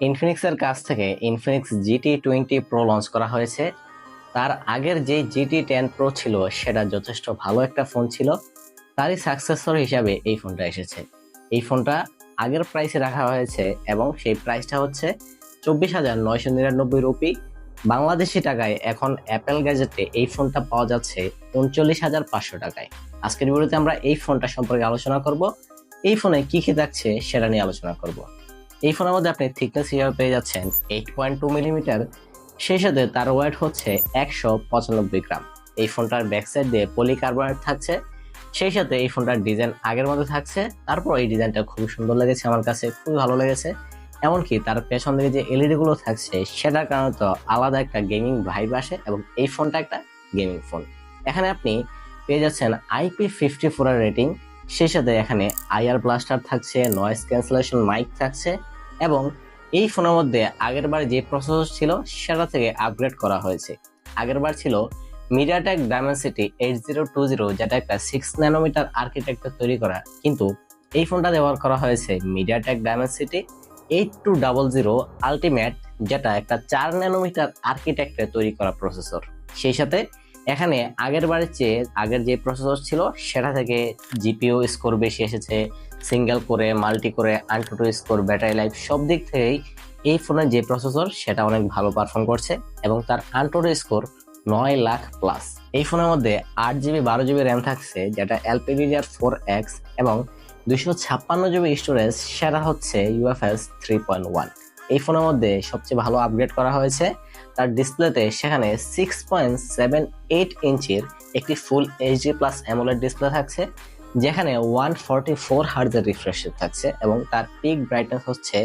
ইনফিনিক্সের কাছ থেকে Infinix GT twenty pro launch করা হয়েছে। তার আগের যে জিটি টেন প্রো ছিল, সেটা যথেষ্ট ভালো একটা ফোন ছিল। তারই সাকসেসর হিসাবে এই ফোনটা এসেছে। এই ফোনটা আগের প্রাইসে রাখা হয়েছে এবং সেই প্রাইসটা হচ্ছে চব্বিশ হাজার নয়শো নিরানব্বই রুপি। বাংলাদেশি টাকায় এখন অ্যাপেল গ্যাজেটে এই ফোনটা পাওয়া যাচ্ছে উনচল্লিশ হাজার পাঁচশো টাকায়। আজকের ভিডিওতে আমরা এই ফোনটা সম্পর্কে আলোচনা করব। এই ফোনে কি কি থাকছে সেটা নিয়ে আলোচনা করব। এই ফোনের মধ্যে আপনি থিকনেস হিসাবে পেয়ে যাচ্ছেন এইট পয়েন্ট টু মিলিমিটার সেই সাথে তার ওয়েট হচ্ছে একশো পঁচানব্বই গ্রাম। এই ফোনটার ব্যাক সাইড দিয়ে পলিকার্বনেট থাকছে। সেই সাথে এই ফোনটার ডিজাইন আগের মতো থাকছে। তারপর এই ডিজাইনটা খুব সুন্দর লেগেছে আমার কাছে, খুবই ভালো লেগেছে। এমনকি তার পেছন দিকে যে এলইডি গুলো থাকছে, সেটার কারণে তো আলাদা একটা গেমিং ভাইব আসে এবং এই ফোনটা একটা গেমিং ফোন এখানে আপনি পেয়ে যাচ্ছেন আইপি ফিফটি ফোর রেটিং সেই সাথে এখানে আইআর ব্লাস্টার থাকছে নয়েজ ক্যান্সেলেশন মাইক থাকছে। এবং এই ফোনের মধ্যে আগের বার যে প্রসেসর ছিল, সেটা থেকে আপগ্রেড করা হয়েছে। আগের বার ছিল MediaTek Dimensity eight zero two zero যেটা একটা সিক্স ন্যানোমিটার আর্কিটেকচার তৈরি করা। কিন্তু এই ফোনটা ব্যবহার করা হয়েছে MediaTek Dimensity eight two double zero ultimate যেটা একটা চার ন্যানোমিটার আর্কিটেক্টে তৈরি করা প্রসেসর সেই সাথে এখানে আগের বারের চেয়ে আগের যে প্রসেসর ছিল, সেটা থেকে জিপিও স্কোর বেশি এসেছে সিঙ্গেল করে মাল্টি করে আন্টুটু স্কোর ব্যাটারি লাইফ সব দিক থেকেই এই ফোনের যে প্রসেসর সেটা অনেক ভালো পারফর্ম করছে এবং তার আন্টুটু স্কোর নয় লাখ প্লাস এই ফোনের মধ্যে আট জিবি বারো জিবি র্যাম থাকছে, যেটা এলপিডিডিআর ফোর এক্স এবং দুইশো ছাপ্পান্ন জিবি স্টোরেজ সেটা হচ্ছে ইউএফএস থ্রি পয়েন্ট ওয়ান এই ফোনের মধ্যে সবচেয়ে ভালো আপগ্রেড করা হয়েছে। তার ডিসপ্লেতে সেখানে সিক্স পয়েন্ট সেভেন এইট ইঞ্চির একটি full HD plus AMOLED display থাকছে, যেখানে ওয়ান ফর্টি ফোর হার্জের রিফ্রেশ থাকছে এবং তার পিক ব্রাইটনেস হচ্ছে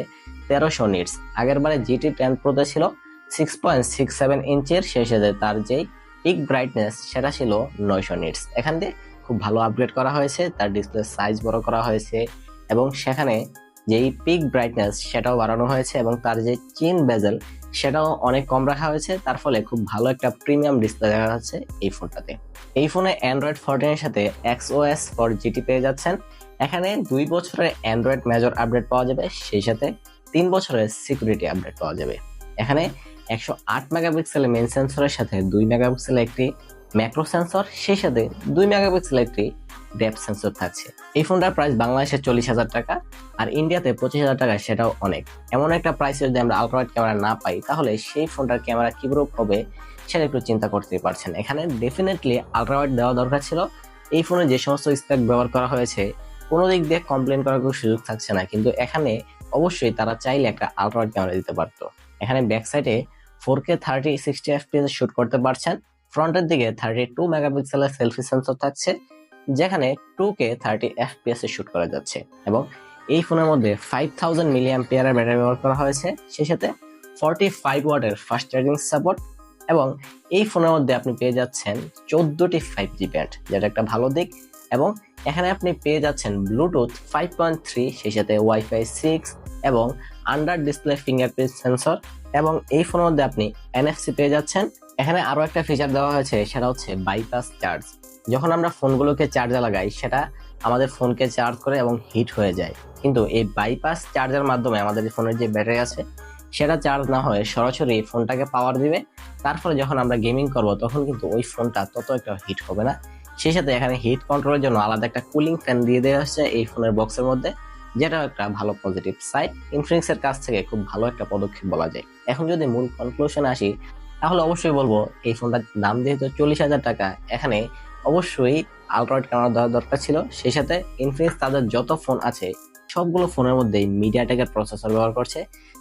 তেরোশো নিটস আগের বারে জিটি টেন প্রোতে ছিল সিক্স পয়েন্ট সিক্স সেভেন ইঞ্চের সাথে তার যেই পিক ব্রাইটনেস সেটা ছিল নয়শো নিটস এখান দিয়ে খুব ভালো আপগ্রেড করা হয়েছে, তার ডিসপ্লে সাইজ বড় করা হয়েছে এবং সেখানে যেই পিক ব্রাইটনেস সেটাও বাড়ানো হয়েছে এবং তার যে চিন বেজেল সেটাও অনেক কম রাখা হয়েছে। তার ফলে খুব ভালো একটা প্রিমিয়াম ডিসপ্লে দেখা যাচ্ছে এই ফোনটাতে। এই ফোনে অ্যান্ড্রয়েড ফোরটিনের সাথে এক্স ওএস ফর জিটি পেয়ে যাচ্ছেন। এখানে দুই বছরের অ্যান্ড্রয়েড মেজর আপডেট পাওয়া যাবে, সেই সাথে তিন বছরের সিকিউরিটি আপডেট পাওয়া যাবে। এখানে একশো আট মেগাপিক্সেলের মেন সেন্সরের সাথে দুই মেগাপিক্সেলের একটি ম্যাক্রো সেন্সর সেই সাথে দুই মেগাপিক্সেলের একটি ডেপথ সেন্সর থাকছে। এই ফোনটার প্রাইস বাংলাদেশে চল্লিশ হাজার টাকা আর ইন্ডিয়াতে পঁচিশ হাজার টাকা সেটাও অনেক। এমন একটা প্রাইসে যদি আমরা আলট্রাওয়াইড ক্যামেরা না পাই, তাহলে সেই ফোনটার ক্যামেরা কিরূপ হবে সেটা একটু চিন্তা করতেই পারছেন। এখানে ডেফিনেটলি আলট্রাওয়াইড দেওয়া দরকার ছিল। এই ফোনে যে সমস্ত স্পেক ব্যবহার করা হয়েছে, কোনো দিক দিয়ে কমপ্লেন করার কোনো সুযোগ থাকছে না। কিন্তু এখানে অবশ্যই তারা চাইলে একটা আলট্রাওয়াইড ক্যামেরা দিতে পারতো। এখানে ব্যাক সাইডে four K thirty sixty FPS shoot করতে পারছেন। ফ্রন্টের দিকে থার্টি টু মেগাপিক্সেলের সেলফি সেন্সর থাকছে। যেখানে টু কে থার্টি এফপিএস এ শুট করা যাচ্ছে এবং এই ফোনের মধ্যে ফাইভ থাউজেন্ড মিলিয়াম পেয়ারের ব্যাটারি ব্যবহার করা হয়েছে। সেই সাথে ফর্টি ফাইভ ওয়াটের ফাস্ট চার্জিং সাপোর্ট এবং এই ফোনের মধ্যে আপনি পেয়ে যাচ্ছেন চোদ্দোটি ফাইভ জি ব্যান্ড যেটা একটা ভালো দিক এবং এখানে আপনি পেয়ে যাচ্ছেন ব্লুটুথ ফাইভ পয়েন্ট থ্রি সেই সাথে ওয়াইফাই সিক্স এবং আন্ডার ডিসপ্লে ফিঙ্গারপ্রিন্ট সেন্সর এবং এই ফোনের মধ্যে আপনি এনএফসি পেয়ে যাচ্ছেন। এখানে আরও একটা ফিচার দেওয়া হয়েছে, সেটা হচ্ছে বাইপাস চার্জ যখন আমরা ফোনগুলোকে চার্জার লাগাই, সেটা আমাদের ফোনকে চার্জ করে এবং হিট হয়ে যায়। কিন্তু এই বাইপাস চার্জার মাধ্যমে আমাদের ফোনের যে ব্যাটারি আছে, সেটা চার্জ না হয়ে সরাসরি ফোনটাকে পাওয়ার দিবে। তারপরে যখন আমরা গেমিং করব, তখন কিন্তু ওই ফোনটা তত একটা হিট হবে না। সেই সাথে এখানে হিট কন্ট্রোলের জন্য আলাদা একটা কুলিং ফ্যান দিয়ে দেওয়া হচ্ছে এই ফোনের বক্সের মধ্যে। যেটাও একটা ভালো পজিটিভ সাইড ইনফিনিক্স এর কাছ থেকে খুব ভালো একটা পদক্ষেপ বলা যায়। এখন যদি মূল কনক্লুশন আসি, তাহলে অবশ্যই বলব এই ফোনটার দাম যেহেতু চল্লিশ হাজার টাকা, এখানে অবশ্যই আলট্রাইট ক্যামেরা দেওয়া দরকার ছিল। সেই সাথে ইনফিনিক্স তাদের যত ফোন আছে, সবগুলো ফোনের মধ্যেই মিডিয়াটেকের প্রসেসর ব্যবহার করছে,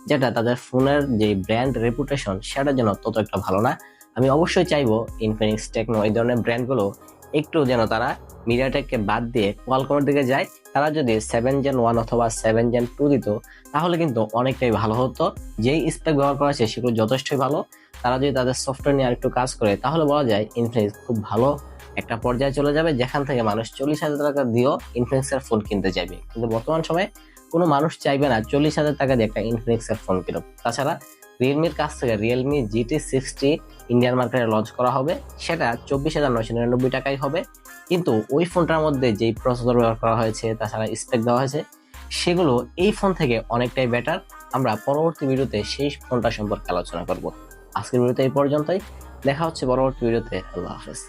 যেটা তাদের ফোনের যে ব্র্যান্ড রেপুটেশন সেটার জন্য তত একটা ভালো না। আমি অবশ্যই চাইব ইনফিনিক্স টেকনো এই ধরনের ব্র্যান্ডগুলো একটু যেন তারা মিডিয়াটেককে বাদ দিয়ে কোয়ালকমের দিকে যায়। তারা যদি সেভেন জেন ওয়ান অথবা সেভেন জেন টু দিত, তাহলে কিন্তু অনেকটাই ভালো হতো। যেই স্পেক ব্যবহার করা আছে, সেগুলো যথেষ্টই ভালো। তারা যদি তাদের সফটওয়্যার নিয়ে আরেকটু কাজ করে, তাহলে বলা যায় ইনফিনিক্স খুব ভালো একটা পর্যায়ে চলে যাবে, যেখান থেকে মানুষ চল্লিশ হাজার টাকা দিয়েও ইনফিনিক্সের ফোন কিনতে চাইবে। কিন্তু বর্তমান সময়ে কোনো মানুষ চাইবে না চল্লিশ হাজার টাকা দিয়ে একটা ইনফিনিক্সের ফোন কিনুক। তাছাড়া রিয়েলমির কাছ থেকে রিয়েলমি জিটি সিক্সটি ইন্ডিয়ান মার্কেটে লঞ্চ করা হবে, সেটা চব্বিশ হাজার নয়শো নিরানব্বই টাকাই হবে। কিন্তু ওই ফোনটার মধ্যে যেই প্রসেসর ব্যবহার করা হয়েছে, তাছাড়া স্পেক দেওয়া হয়েছে, সেগুলো এই ফোন থেকে অনেকটাই বেটার আমরা পরবর্তী ভিডিওতে সেই ফোনটা সম্পর্কে আলোচনা করব। আজকের ভিডিওতে এই পর্যন্তই। দেখা হচ্ছে পরবর্তী ভিডিওতে। আল্লাহ হাফেজ।